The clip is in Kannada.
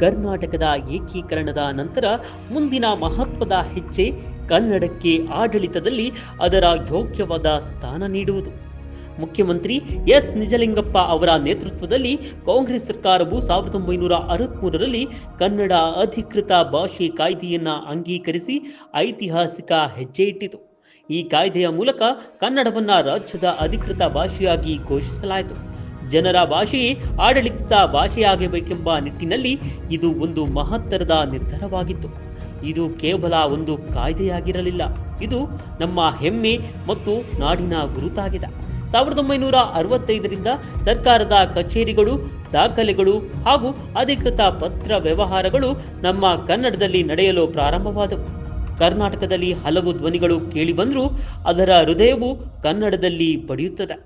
ಕರ್ನಾಟಕದ ಏಕೀಕರಣದ ನಂತರ ಮುಂದಿನ ಮಹತ್ವದ ಹೆಜ್ಜೆ ಕನ್ನಡಕ್ಕೆ ಆಡಳಿತದಲ್ಲಿ ಅದರ ಯೋಗ್ಯವಾದ ಸ್ಥಾನ ನೀಡುವುದು. ಮುಖ್ಯಮಂತ್ರಿ ಎಸ್. ನಿಜಲಿಂಗಪ್ಪ ಅವರ ನೇತೃತ್ವದಲ್ಲಿ ಕಾಂಗ್ರೆಸ್ ಸರ್ಕಾರವು ಸಾವಿರದ ಒಂಬೈನೂರ ಅರವತ್ಮೂರರಲ್ಲಿ ಕನ್ನಡ ಅಧಿಕೃತ ಭಾಷೆ ಕಾಯ್ದೆಯನ್ನ ಅಂಗೀಕರಿಸಿ ಐತಿಹಾಸಿಕ ಹೆಜ್ಜೆ ಇಟ್ಟಿತು. ಈ ಕಾಯ್ದೆಯ ಮೂಲಕ ಕನ್ನಡವನ್ನು ರಾಜ್ಯದ ಅಧಿಕೃತ ಭಾಷೆಯಾಗಿ ಘೋಷಿಸಲಾಯಿತು. ಜನರ ಭಾಷೆಯೇ ಆಡಳಿತದ ಭಾಷೆಯಾಗಬೇಕೆಂಬ ನಿಟ್ಟಿನಲ್ಲಿ ಇದು ಒಂದು ಮಹತ್ತರದ ನಿರ್ಧಾರವಾಗಿತ್ತು. ಇದು ಕೇವಲ ಒಂದು ಕಾಯ್ದೆಯಾಗಿರಲಿಲ್ಲ. ಇದು ನಮ್ಮ ಹೆಮ್ಮೆ ಮತ್ತು ನಾಡಿನ ಗುರುತಾಗಿದೆ. ಸಾವಿರದ ಒಂಬೈನೂರ ಅರವತ್ತೈದರಿಂದ ಸರ್ಕಾರದ ಕಚೇರಿಗಳು, ದಾಖಲೆಗಳು ಹಾಗೂ ಅಧಿಕೃತ ಪತ್ರ ವ್ಯವಹಾರಗಳು ನಮ್ಮ ಕನ್ನಡದಲ್ಲಿ ನಡೆಯಲು ಪ್ರಾರಂಭವಾದವು. ಕರ್ನಾಟಕದಲ್ಲಿ ಹಲವು ಧ್ವನಿಗಳು ಕೇಳಿಬಂದರೂ ಅದರ ಹೃದಯವು ಕನ್ನಡದಲ್ಲಿ ಬಡಿಯುತ್ತದೆ